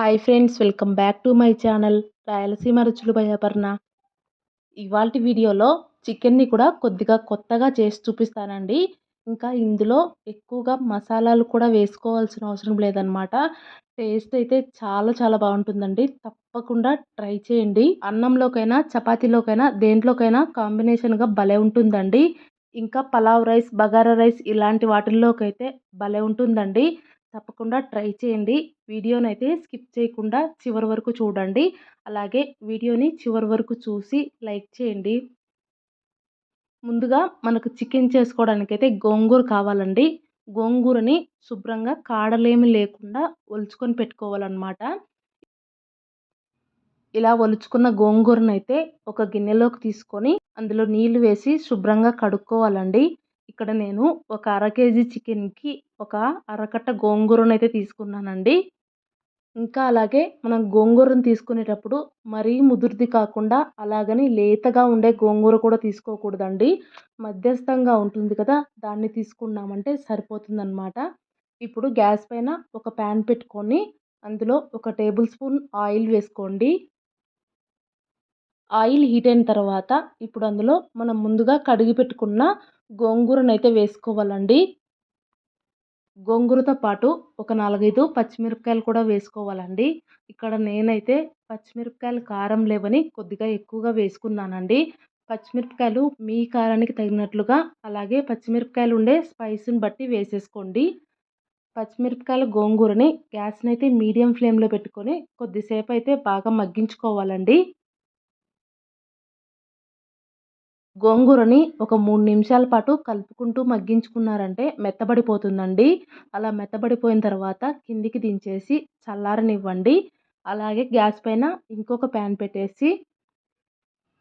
Hi friends welcome back to my channel Rayalaseema రుచులు భయాపర్ణ ఇవాళ వీడియోలో చికెన్ని కూడా కొద్దిగా కొత్తగా చేసి చూపిస్తానండి. ఇంకా ఇందులో ఎక్కువగా మసాలాలు కూడా వేసుకోవాల్సిన అవసరం లేదనమాట టేస్ట్ అయితే చాలా చాలా బాగుంటుందండి. తప్పకుండా ట్రై చేయండి. అన్నంలోకైనా చపాతీలోకైనా దేంట్లోకైనా కాంబినేషన్గా భలే ఉంటుందండి. ఇంకా పలావ్ రైస్ బగారా రైస్ ఇలాంటి వాటిల్లోకైతే భలే ఉంటుందండి. తప్పకుండా ట్రై చేయండి. వీడియోని అయితే స్కిప్ చేయకుండా చివరి వరకు చూడండి. అలాగే వీడియోని చివరి వరకు చూసి లైక్ చేయండి. ముందుగా మనకు చికెన్ చేసుకోవడానికి అయితే గోంగూర కావాలండి. గోంగూరని శుభ్రంగా కాడలేమి లేకుండా ఒలుచుకొని పెట్టుకోవాలన్నమాట. ఇలా ఒలుచుకున్న గోంగూరను అయితే ఒక గిన్నెలోకి తీసుకొని అందులో నీళ్ళు వేసి శుభ్రంగా కడుక్కోవాలండి. ఇక్కడ నేను ఒక అర కేజీ చికెన్కి ఒక అరకట్ట గోంగూరను అయితే తీసుకున్నానండి. ఇంకా అలాగే మనం గోంగూరను తీసుకునేటప్పుడు మరీ ముదురుది కాకుండా అలాగని లేతగా ఉండే గోంగూర కూడా తీసుకోకూడదండి. మధ్యస్థంగా ఉంటుంది కదా దాన్ని తీసుకున్నామంటే సరిపోతుందన్నమాట. ఇప్పుడు గ్యాస్ పైన ఒక ప్యాన్ పెట్టుకొని అందులో ఒక టేబుల్ స్పూన్ ఆయిల్ వేసుకోండి. ఆయిల్ హీట్ అయిన తర్వాత ఇప్పుడు అందులో మనం ముందుగా కడిగి పెట్టుకున్న గోంగూరను అయితే వేసుకోవాలండి. గోంగూరతో పాటు ఒక నాలుగైదు పచ్చిమిరపకాయలు కూడా వేసుకోవాలండి. ఇక్కడ నేనైతే పచ్చిమిరపకాయలు కారం లేవని కొద్దిగా ఎక్కువగా వేసుకున్నానండి. పచ్చిమిరపకాయలు మీ కారానికి తగినట్లుగా అలాగే పచ్చిమిరపకాయలు ఉండే స్పైస్ని బట్టి వేసేసుకోండి. పచ్చిమిరపకాయల గోంగూరని గ్యాస్ని అయితే మీడియం ఫ్లేమ్లో పెట్టుకొని కొద్దిసేపు అయితే బాగా మగ్గించుకోవాలండి. గోంగూరని ఒక మూడు నిమిషాల పాటు కలుపుకుంటూ మగ్గించుకున్నారంటే మెత్తబడిపోతుందండి. అలా మెత్తబడిపోయిన తర్వాత కిందికి దించేసి చల్లారనివ్వండి. అలాగే గ్యాస్ పైన ఇంకొక ప్యాన్ పెట్టేసి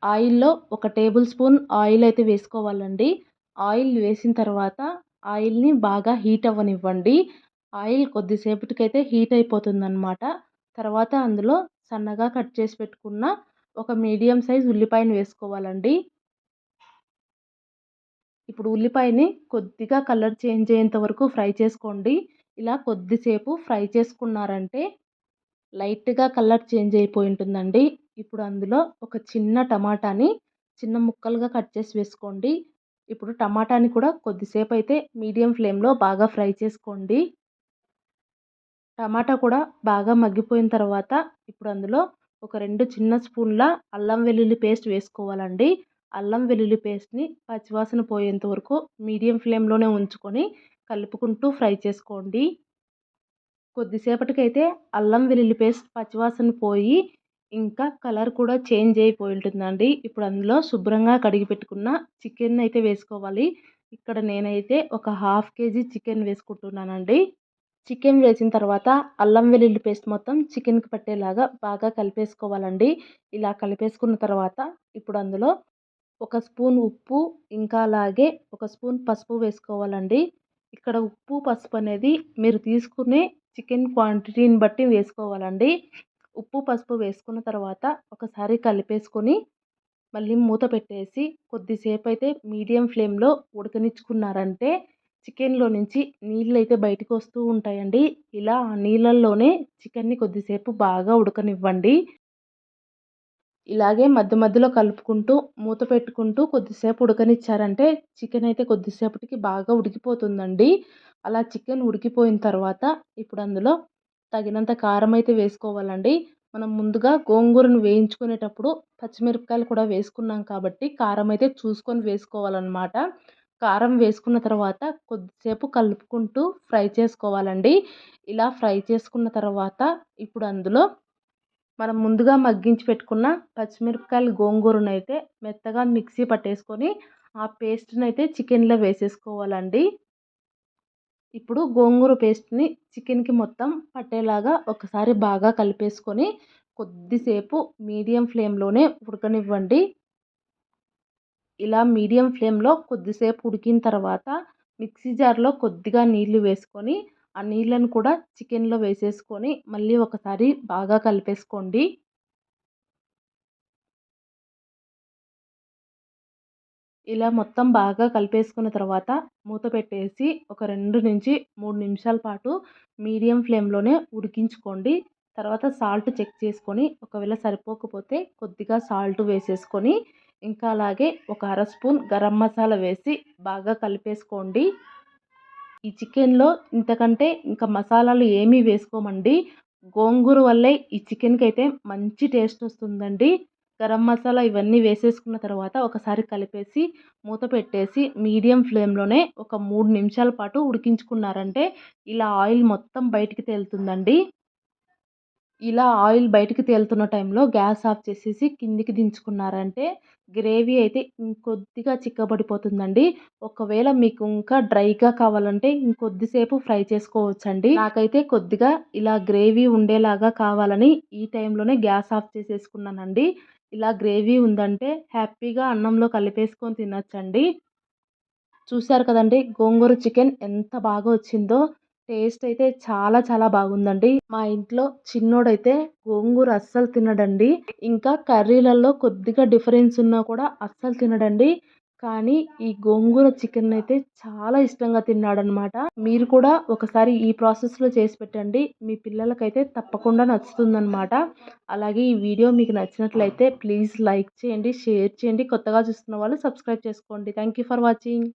ఆయిల్లో ఒక టేబుల్ స్పూన్ ఆయిల్ అయితే వేసుకోవాలండి. ఆయిల్ వేసిన తర్వాత ఆయిల్ని బాగా హీట్ అవ్వనివ్వండి. ఆయిల్ కొద్దిసేపటికైతే హీట్ అయిపోతుందన్నమాట. తర్వాత అందులో సన్నగా కట్ చేసి పెట్టుకున్న ఒక మీడియం సైజ్ ఉల్లిపాయను వేసుకోవాలండి. ఇప్పుడు ఉల్లిపాయని కొద్దిగా కలర్ చేంజ్ అయ్యేంత వరకు ఫ్రై చేసుకోండి. ఇలా కొద్దిసేపు ఫ్రై చేసుకున్నారంటే లైట్గా కలర్ చేంజ్ అయిపోయి ఉంటుందండి. ఇప్పుడు అందులో ఒక చిన్న టమాటాని చిన్న ముక్కలుగా కట్ చేసి వేసుకోండి. ఇప్పుడు టమాటాని కూడా కొద్దిసేపు అయితే మీడియం ఫ్లేమ్లో బాగా ఫ్రై చేసుకోండి. టమాటా కూడా బాగా మగ్గిపోయిన తర్వాత ఇప్పుడు అందులో ఒక రెండు చిన్న స్పూన్ల అల్లం వెల్లుల్లి పేస్ట్ వేసుకోవాలండి. అల్లం వెల్లుల్లి పేస్ట్ని పచ్చివాసన పోయేంత వరకు మీడియం ఫ్లేమ్లోనే ఉంచుకొని కలుపుకుంటూ ఫ్రై చేసుకోండి. కొద్దిసేపటికైతే అల్లం వెల్లుల్లి పేస్ట్ పచ్చివాసన పోయి ఇంకా కలర్ కూడా చేంజ్ అయిపోయి ఉంటుందండి. ఇప్పుడు అందులో శుభ్రంగా కడిగి పెట్టుకున్న చికెన్ అయితే వేసుకోవాలి. ఇక్కడ నేనైతే ఒక హాఫ్ కేజీ చికెన్ వేసుకుంటున్నానండి. చికెన్ వేసిన తర్వాత అల్లం వెల్లుల్లి పేస్ట్ మొత్తం చికెన్కి పట్టేలాగా బాగా కలిపేసుకోవాలండి. ఇలా కలిపేసుకున్న తర్వాత ఇప్పుడు అందులో ఒక స్పూన్ ఉప్పు ఇంకా అలాగే ఒక స్పూన్ పసుపు వేసుకోవాలండి. ఇక్కడ ఉప్పు పసుపు అనేది మీరు తీసుకునే చికెన్ క్వాంటిటీని బట్టి వేసుకోవాలండి. ఉప్పు పసుపు వేసుకున్న తర్వాత ఒకసారి కలిపేసుకొని మళ్ళీ మూత పెట్టేసి కొద్దిసేపు అయితే మీడియం ఫ్లేమ్లో ఉడకనిచ్చుకున్నారంటే చికెన్లో నుంచి నీళ్ళు అయితే బయటకు వస్తూ ఉంటాయండి. ఇలా ఆ నీళ్ళల్లోనే చికెన్ని కొద్దిసేపు బాగా ఉడకనివ్వండి. ఇలాగే మధ్య మధ్యలో కలుపుకుంటూ మూత పెట్టుకుంటూ కొద్దిసేపు ఉడకనిచ్చారంటే చికెన్ అయితే కొద్దిసేపటికి బాగా ఉడికిపోతుందండి. అలా చికెన్ ఉడికిపోయిన తర్వాత ఇప్పుడు అందులో తగినంత కారం అయితే వేసుకోవాలండి. మనం ముందుగా గోంగూరను వేయించుకునేటప్పుడు పచ్చిమిరపకాయలు కూడా వేసుకున్నాం కాబట్టి కారం అయితే చూసుకొని వేసుకోవాలన్నమాట. కారం వేసుకున్న తర్వాత కొద్దిసేపు కలుపుకుంటూ ఫ్రై చేసుకోవాలండి. ఇలా ఫ్రై చేసుకున్న తర్వాత ఇప్పుడు అందులో మనం ముందుగా మగ్గించి పెట్టుకున్న పచ్చిమిరపకాయలు గోంగూరను అయితే మెత్తగా మిక్సీ పట్టేసుకొని ఆ పేస్ట్ని అయితే చికెన్లో వేసేసుకోవాలండి. ఇప్పుడు గోంగూర పేస్ట్ని చికెన్కి మొత్తం పట్టేలాగా ఒకసారి బాగా కలిపేసుకొని కొద్దిసేపు మీడియం ఫ్లేమ్లోనే ఉడకనివ్వండి. ఇలా మీడియం ఫ్లేమ్లో కొద్దిసేపు ఉడికిన తర్వాత మిక్సీ జార్లో కొద్దిగా నీళ్ళు వేసుకొని ఆ నీళ్ళను కూడా చికెన్లో వేసేసుకొని మళ్ళీ ఒకసారి బాగా కలిపేసుకోండి. ఇలా మొత్తం బాగా కలిపేసుకున్న తర్వాత మూత పెట్టేసి ఒక రెండు నుంచి మూడు నిమిషాల పాటు మీడియం ఫ్లేమ్లోనే ఉడికించుకోండి. తర్వాత సాల్ట్ చెక్ చేసుకొని ఒకవేళ సరిపోకపోతే కొద్దిగా సాల్ట్ వేసేసుకొని ఇంకా అలాగే ఒక అర స్పూన్ గరం మసాలా వేసి బాగా కలిపేసుకోండి. ఈ చికెన్లో ఇంతకంటే ఇంకా మసాలాలు ఏమీ వేసుకోమండి. గోంగూర వల్లే ఈ చికెన్కి అయితే మంచి టేస్ట్ వస్తుందండి. గరం మసాలా ఇవన్నీ వేసేసుకున్న తర్వాత ఒకసారి కలిపేసి మూత పెట్టేసి మీడియం ఫ్లేమ్లోనే ఒక మూడు నిమిషాల పాటు ఉడికించుకున్నారంటే ఇలా ఆయిల్ మొత్తం బయటికి తేలుతుందండి. ఇలా ఆయిల్ బయటికి తేలుతున్న టైంలో గ్యాస్ ఆఫ్ చేసేసి కిందికి దించుకున్నారంటే గ్రేవీ అయితే ఇంకొద్దిగా చిక్కబడిపోతుందండి. ఒకవేళ మీకు ఇంకా డ్రైగా కావాలంటే ఇంకొద్దిసేపు ఫ్రై చేసుకోవచ్చండి. నాకైతే కొద్దిగా ఇలా గ్రేవీ ఉండేలాగా కావాలని ఈ టైంలోనే గ్యాస్ ఆఫ్ చేసేసుకున్నానండి. ఇలా గ్రేవీ ఉందంటే హ్యాపీగా అన్నంలో కలిపేసుకొని తినచ్చండి. చూశారు కదండి గోంగూర చికెన్ ఎంత బాగా వచ్చిందో. టేస్ట్ అయితే చాలా చాలా బాగుందండి. మా ఇంట్లో చిన్నోడైతే గోంగూర అస్సలు తినడండి. ఇంకా కర్రీలలో కొద్దిగా డిఫరెన్స్ ఉన్నా కూడా అస్సలు తినడండి. కానీ ఈ గోంగూర చికెన్ అయితే చాలా ఇష్టంగా తిన్నాడనమాట మీరు కూడా ఒకసారి ఈ ప్రాసెస్లో చేసి పెట్టండి. మీ పిల్లలకైతే తప్పకుండా నచ్చుతుందనమాట అలాగే ఈ వీడియో మీకు నచ్చినట్లయితే ప్లీజ్ లైక్ చేయండి షేర్ చేయండి. కొత్తగా చూస్తున్న వాళ్ళు సబ్స్క్రైబ్ చేసుకోండి. Thank you for watching.